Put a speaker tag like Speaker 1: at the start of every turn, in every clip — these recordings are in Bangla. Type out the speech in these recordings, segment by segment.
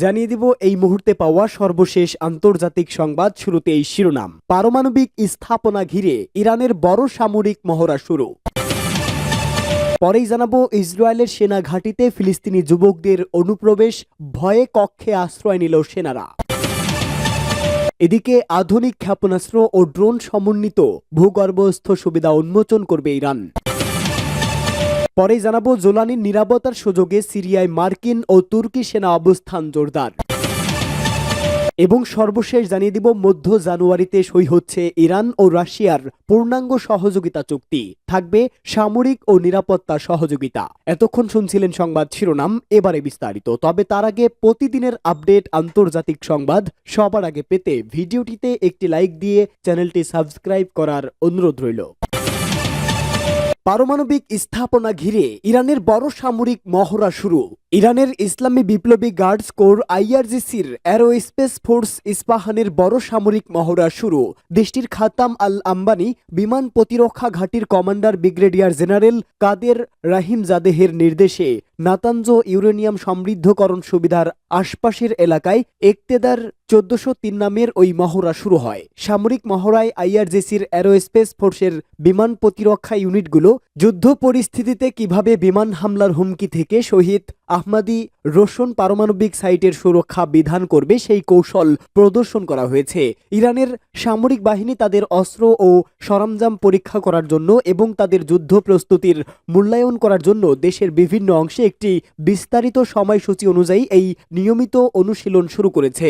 Speaker 1: জানিয়ে দিব, এই মুহূর্তে পাওয়া সর্বশেষ আন্তর্জাতিক সংবাদ শুরুতে এই শিরোনাম। পারমাণবিক স্থাপনা ঘিরে ইরানের বড় সামরিক মহড়া শুরু। পরেই জানাব, ইসরায়েলের সেনা ঘাঁটিতে ফিলিস্তিনি যুবকদের অনুপ্রবেশ, ভয়ে কক্ষে আশ্রয় নিল সেনারা। এদিকে আধুনিক ক্ষেপণাস্ত্র ও ড্রোন সমন্বিত ভূগর্ভস্থ সুবিধা উন্মোচন করবে ইরান। পরে জানাব জোলানির নিরাপত্তার সুযোগে সিরিয়ায় মার্কিন ও তুর্কি সেনা অবস্থান জোরদার। এবং সর্বশেষ জানিয়ে দিব, মধ্য জানুয়ারিতে সই হচ্ছে ইরান ও রাশিয়ার পূর্ণাঙ্গ সহযোগিতা চুক্তি। থাকবে সামরিক ও নিরাপত্তা সহযোগিতা। এতক্ষণ শুনছিলেন সংবাদ শিরোনাম, এবারে বিস্তারিত। তবে তার আগে প্রতিদিনের আপডেট আন্তর্জাতিক সংবাদ, সবার আগে পেতে ভিডিওটিতে একটি লাইক দিয়ে চ্যানেলটি সাবস্ক্রাইব করার অনুরোধ রইল। পারমাণবিক স্থাপনা ঘিরে ইরানের বড় সামরিক মহড়া শুরু। ইরানের ইসলামী বিপ্লবী গার্ডস কোর আইআরজিসির অ্যারো স্পেস ফোর্স ইস্পাহানের বড় সামরিক মহড়া শুরু। দেশটির খাতাম আল আম্বানি বিমান প্রতিরক্ষা ঘাঁটির commander brigadier general Qader Rahim জাদেহের নির্দেশে নাতাঞ্জ ইউরেনিয়াম সমৃদ্ধকরণ সুবিধার আশপাশের এলাকায় একতেদার চোদ্দশো তিন নামের ওই মহড়া শুরু হয়। সামরিক মহড়ায় আইআরজিসির অ্যারোস্পেস ফোর্সের বিমান প্রতিরক্ষা ইউনিটগুলো যুদ্ধ পরিস্থিতিতে কীভাবে বিমান হামলার হুমকি থেকে শহীদ আহমাদি রোশন পারমাণবিক সাইটের সুরক্ষা বিধান করবে সেই কৌশল প্রদর্শন করা হয়েছে। ইরানের সামরিক বাহিনী তাদের অস্ত্র ও সরঞ্জাম পরীক্ষা করার জন্য এবং তাদের যুদ্ধ প্রস্তুতির মূল্যায়ন করার জন্য দেশের বিভিন্ন অংশে একটি বিস্তারিত সময়সূচি অনুযায়ী এই নিয়মিত অনুশীলন শুরু করেছে।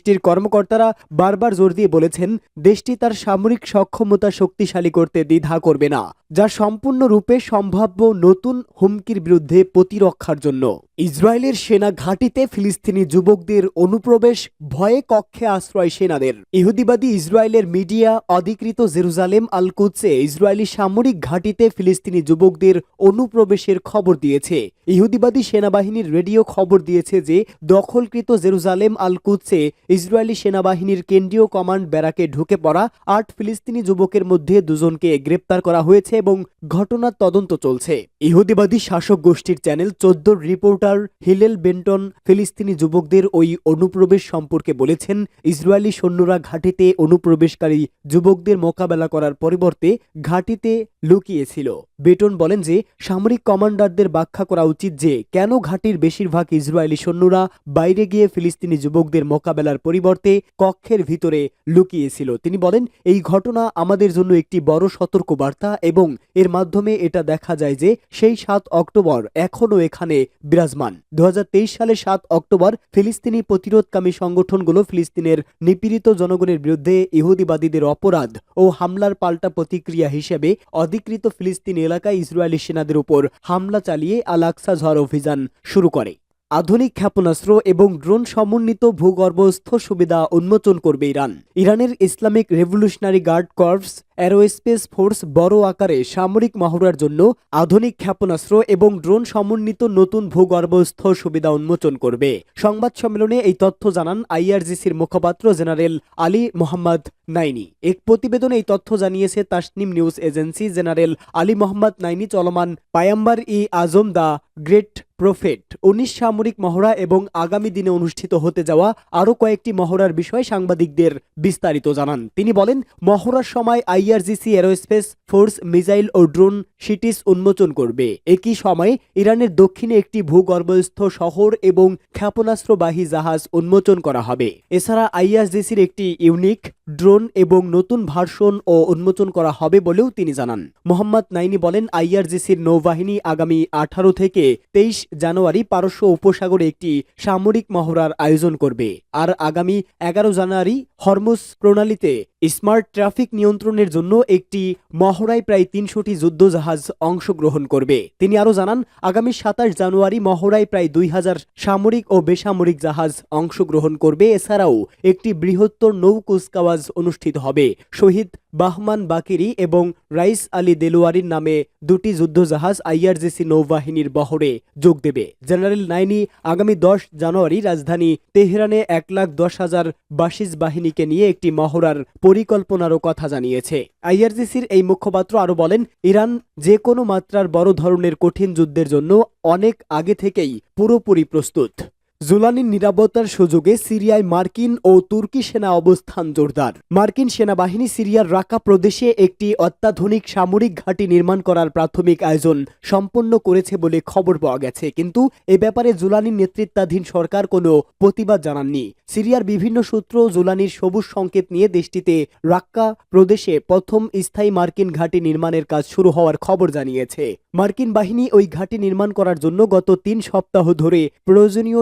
Speaker 1: দেশটির কর্মকর্তারা বারবার জোর দিয়ে বলেছেন, দেশটি তার সামরিক সক্ষমতা শক্তিশালী করতে দ্বিধা করবে না, যা সম্পূর্ণরূপে সম্ভাব্য নতুন হুমকির বিরুদ্ধে প্রতিরক্ষার জন্য। ইসরায়েলের সেনা ঘাঁটিতে ফিলিস্তিনি যুবকদের অনুপ্রবেশ, ভয়ে কক্ষে আশ্রয় সেনাদের। ইহুদিবাদী ইসরায়েলের মিডিয়া অধিকৃত জেরুজালেম আল কুৎসে ইসরায়েলি সামরিক ঘাঁটিতে ফিলিস্তিনি যুবকদের অনুপ্রবেশের খবর দিয়েছে। ইহুদিবাদী সেনাবাহিনীর রেডিও খবর দিয়েছে যে, দখলকৃত জেরুজালেম আল কুৎসে ইসরায়েলি সেনাবাহিনীর কেন্দ্রীয় কমান্ড ব্যারাকে ঢুকে পড়া আট ফিলিস্তিনি যুবকের মধ্যে দুজনকে গ্রেপ্তার করা হয়েছে এবং ঘটনার তদন্ত চলছে। ইহুদিবাদী শাসক গোষ্ঠীর চ্যানেল চোদ্দোর রিপোর্টার হিলেল বেন্টন ফিলিস্তিনি যুবকদের ওই অনুপ্রবেশ সম্পর্কে বলেছেন, ইসরায়েলি সৈন্যরা ঘাঁটিতে অনুপ্রবেশকারী যুবকদের মোকাবেলা করার পরিবর্তে ঘাঁটিতে লুকিয়েছিল। বেটন বলেন যে, সামরিক কমান্ডারদের ব্যাখ্যা করা উচিত যে, কেন ঘাঁটির বেশিরভাগ ইসরায়েলি সৈন্যরা বাইরে গিয়ে ফিলিস্তিনি যুবকদের মোকাবেলার পরিবর্তে কক্ষের ভিতরে লুকিয়েছিল। তিনি বলেন, এই ঘটনা আমাদের জন্য একটি বড় সতর্ক বার্তা এবং এর মাধ্যমে এটা দেখা যায় যে, সেই সাত অক্টোবর এখনও এখানে বিরাজমান। দুহাজার তেইশ সালে সাত অক্টোবর ফিলিস্তিনি প্রতিরোধকামী সংগঠনগুলো ফিলিস্তিনের নিপীড়িত জনগণের বিরুদ্ধে ইহুদিবাদীদের অপরাধ ও হামলার পাল্টা প্রতিক্রিয়া হিসেবে অধিকৃত ফিলিস্তিনি এলাকায় ইসরায়েলি সেনাদের উপর হামলা চালিয়ে আলাক্সা ঝড় অভিযান শুরু করে। আধুনিক ক্ষেপণাস্ত্র এবং ড্রোন সমন্বিত ভূগর্ভস্থ সুবিধা উন্মোচন করবে ইরান। ইরানের Islamic revolutionary guard corps aerospace force বড় আকারে সামরিক মহড়ার জন্য আধুনিক ক্ষেপণাস্ত্র এবং ড্রোন সমন্বিত নতুন ভূগর্ভস্থ সুবিধা উন্মোচন করবে। সংবাদ সম্মেলনে এই তথ্য জানান আইআরজিসির মুখপাত্র জেনারেল আলী মোহাম্মদ নাইনি। এক প্রতিবেদনে এই তথ্য জানিয়েছে Tasnim news agency general Ali Mohammad Naini চলমান পায়াম্বার ই আজম দা গ্রেট প্রফেট। উনিশ সামরিক মহড়া এবং আগামী দিনে অনুষ্ঠিত হতে যাওয়া আরও কয়েকটি মহড়ার বিষয়ে সাংবাদিকদের বিস্তারিত জানান। তিনি বলেন, মহড়ার সময় আইআরজিসি এরোস্পেস ফোর্স মিসাইল ও ড্রোন সিটিস উন্মোচন করবে। একই সময়ে ইরানের দক্ষিণে একটি ভূগর্ভস্থ শহর এবং ক্ষেপণাস্ত্রবাহী জাহাজ উন্মোচন করা হবে। এছাড়া আইআরজিসির একটি ইউনিক ড্রোন এবং নতুন ভার্সন ও উন্মোচন করা হবে বলেও তিনি জানান। মোহাম্মদ নাইনি বলেন, আইআরজিসির নৌবাহিনী আগামী আঠারো থেকে তেইশ জানুয়ারি পারস্য উপসাগরে একটি সামরিক মহড়ার আয়োজন করবে। আর আগামী এগারো জানুয়ারি হরমুজ প্রণালীতে স্মার্ট ট্রাফিক নিয়ন্ত্রণের জন্য একটি মহড়ায় প্রায় তিনশোটি যুদ্ধজাহাজ অংশগ্রহণ করবে। তিনি আরও জানান, আগামী সাতাশ জানুয়ারি মহড়ায় প্রায় দুই হাজার সামরিক ও বেসামরিক জাহাজ অংশগ্রহণ করবে। এছাড়াও একটি বৃহত্তর নৌ কুচকাওয়াজ অনুষ্ঠিত হবে। শহীদ বাহমান বাকিরি এবং রাইস আলী দেলোয়ারির নামে দুটি যুদ্ধজাহাজ আইআরজিসি নৌবাহিনীর বহরে যোগ দেবে। জেনারেল নাইনি আগামী দশ জানুয়ারি রাজধানী তেহরানে এক লাখ দশ হাজার বাসিস বাহিনীকে নিয়ে একটি মহড়ার পরিকল্পনারও কথা জানিয়েছে। আইআরজিসির এই মুখপাত্র আরও বলেন, ইরান যে কোনো মাত্রার বড় ধরনের কঠিন যুদ্ধের জন্য অনেক আগে থেকেই পুরোপুরি প্রস্তুত। জুলানির নিরাপত্তার সুযোগে সিরিয়ায় মার্কিন ও তুর্কি সেনা অবস্থান জোরদার। মার্কিন সেনাবাহিনী সিরিয়ার রাকা প্রদেশে একটি অত্যাধুনিক সামরিক ঘাঁটি নির্মাণ করার প্রাথমিক আয়োজন সম্পন্ন করেছে বলে খবর পাওয়া গেছে। কিন্তু এ ব্যাপারে জুলানির নেতৃত্বাধীন সরকার কোনো প্রতিবাদ জানাননি। সিরিয়ার বিভিন্ন সূত্র জুলানির সবুজ সংকেত নিয়ে দেশটিতে রাক্কা প্রদেশে প্রথম স্থায়ী মার্কিন ঘাঁটি নির্মাণের কাজ শুরু হওয়ার খবর জানিয়েছে। মার্কিন বাহিনী ওই ঘাঁটি নির্মাণ করার জন্য গত তিন সপ্তাহ ধরে প্রয়োজনীয়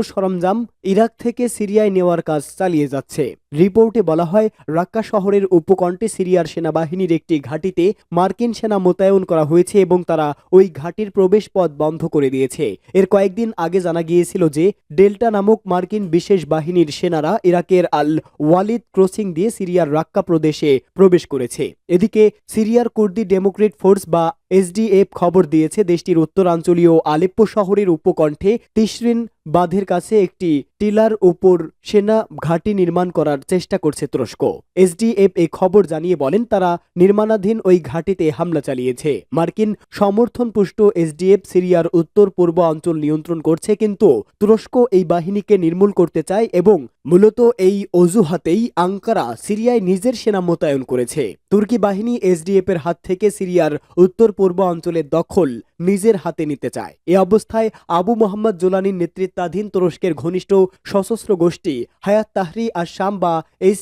Speaker 1: ইরাক থেকে সিরিয়ায় নেওয়ার কাজ চালিয়ে যাচ্ছে। রিপোর্টে বলা হয়, রাক্কা শহরের উপকণ্ঠে সিরিয়ার সেনাবাহিনীর একটি ঘাঁটিতে মার্কিন সেনা মোতায়েন করা হয়েছে এবং তারা ওই ঘাঁটির প্রবেশ পথ বন্ধ করে দিয়েছে। এর কয়েকদিন আগে জানা গিয়েছিল যে, ডেল্টা নামক মার্কিন বিশেষ বাহিনীর সেনারা ইরাকের আল ওয়ালিদ ক্রসিং দিয়ে সিরিয়ার রাক্কা প্রদেশে প্রবেশ করেছে। এদিকে, সিরিয়ার কুর্দি ডেমোক্রেট ফোর্স বা এসডিএফ খবর দিয়েছে দেশটির উত্তরাঞ্চলীয় আলেপ্পো শহরের উপকণ্ঠে তিসরিন বাঁধের কাছে একটি টিলার উপর সেনা ঘাঁটি নির্মাণ করার চেষ্টা করছে তুরস্ক। এসডিএফ এই খবর জানিয়ে বলেন, তারা নির্মাণাধীন ওই ঘাঁটিতে হামলা চালিয়েছে। মার্কিন সমর্থন পুষ্ট এসডিএফ সিরিয়ার উত্তর পূর্ব অঞ্চল নিয়ন্ত্রণ করছে, কিন্তু তুরস্ক এই বাহিনীকে নির্মূল করতে চায় এবং মূলত এই অজুহাতেই আঙ্কারা সিরিয়ায় নিজের সেনা মোতায়েন করেছে। তুর্কি বাহিনী এসডিএফ এর হাত থেকে সিরিয়ার উত্তর পূর্ব অঞ্চলের দখল নিজের হাতে নিতে চায়। এ অবস্থায় আবু মোহাম্মদ জোলানির নেতৃত্বাধীন তুরস্কের ঘনিষ্ঠ সশস্ত্র গোষ্ঠী হায়াত তাহরি আর শাম বা এস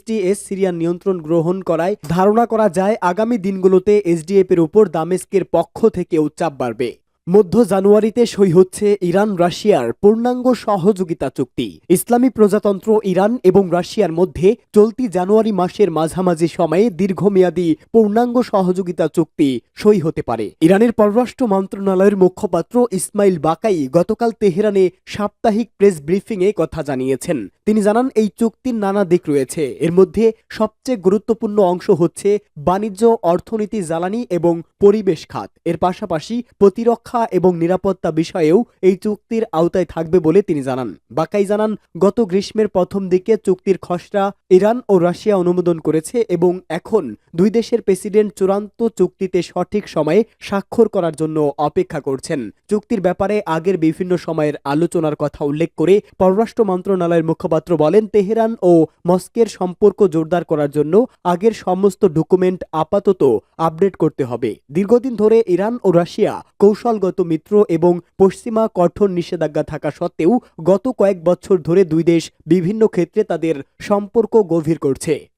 Speaker 1: সিরিয়ান নিয়ন্ত্রণ গ্রহণ করায় ধারণা করা যায় আগামী দিনগুলোতে এসডিএফ এর উপর দামেস্কের পক্ষ থেকে উচ্চাপ বাড়বে। মধ্য জানুয়ারিতে সই হচ্ছে ইরান রাশিয়ার পূর্ণাঙ্গ সহযোগিতা চুক্তি। ইসলামী প্রজাতন্ত্র ইরান এবং রাশিয়ার মধ্যে চলতি জানুয়ারি মাসের মাঝামাঝি সময়ে দীর্ঘমেয়াদী পূর্ণাঙ্গ সহযোগিতা চুক্তি সই হতে পারে। ইরানের পররাষ্ট্র মন্ত্রণালয়ের মুখপাত্র ইসমাইল বাকাই গতকাল তেহরানে সাপ্তাহিক প্রেস ব্রিফিংয়ে কথা জানিয়েছেন। তিনি জানান, এই চুক্তির নানা দিক রয়েছে। এর মধ্যে সবচেয়ে গুরুত্বপূর্ণ অংশ হচ্ছে বাণিজ্য, অর্থনীতি, জ্বালানি এবং পরিবেশ খাত। এর পাশাপাশি প্রতিরক্ষা এবং নিরাপত্তা বিষয়েও এই চুক্তির আওতায় থাকবে বলে তিনি জানান। বাকাই জানান, গত গ্রীষ্মের প্রথম দিকে চুক্তির খসড়া ইরান ও রাশিয়া অনুমোদন করেছে এবং এখন দুই দেশের প্রেসিডেন্ট চূড়ান্ত চুক্তিতে সঠিক সময়ে স্বাক্ষর করার জন্য অপেক্ষা করছেন। চুক্তির ব্যাপারে আগের বিভিন্ন সময়ের আলোচনার কথা উল্লেখ করে পররাষ্ট্র মন্ত্রণালয়ের মুখপাত্র বলেন, তেহরান ও মস্কের সম্পর্ক জোরদার করার জন্য আগের সমস্ত ডকুমেন্ট আপাতত আপডেট করতে হবে। দীর্ঘদিন ধরে ইরান ও রাশিয়া কৌশলগত মিত্র এবং পশ্চিমা কঠোর নিষেধাজ্ঞা থাকা সত্ত্বেও গত কয়েক বছর ধরে দুই দেশ বিভিন্ন ক্ষেত্রে তাদের সম্পর্ক গভীর করছে।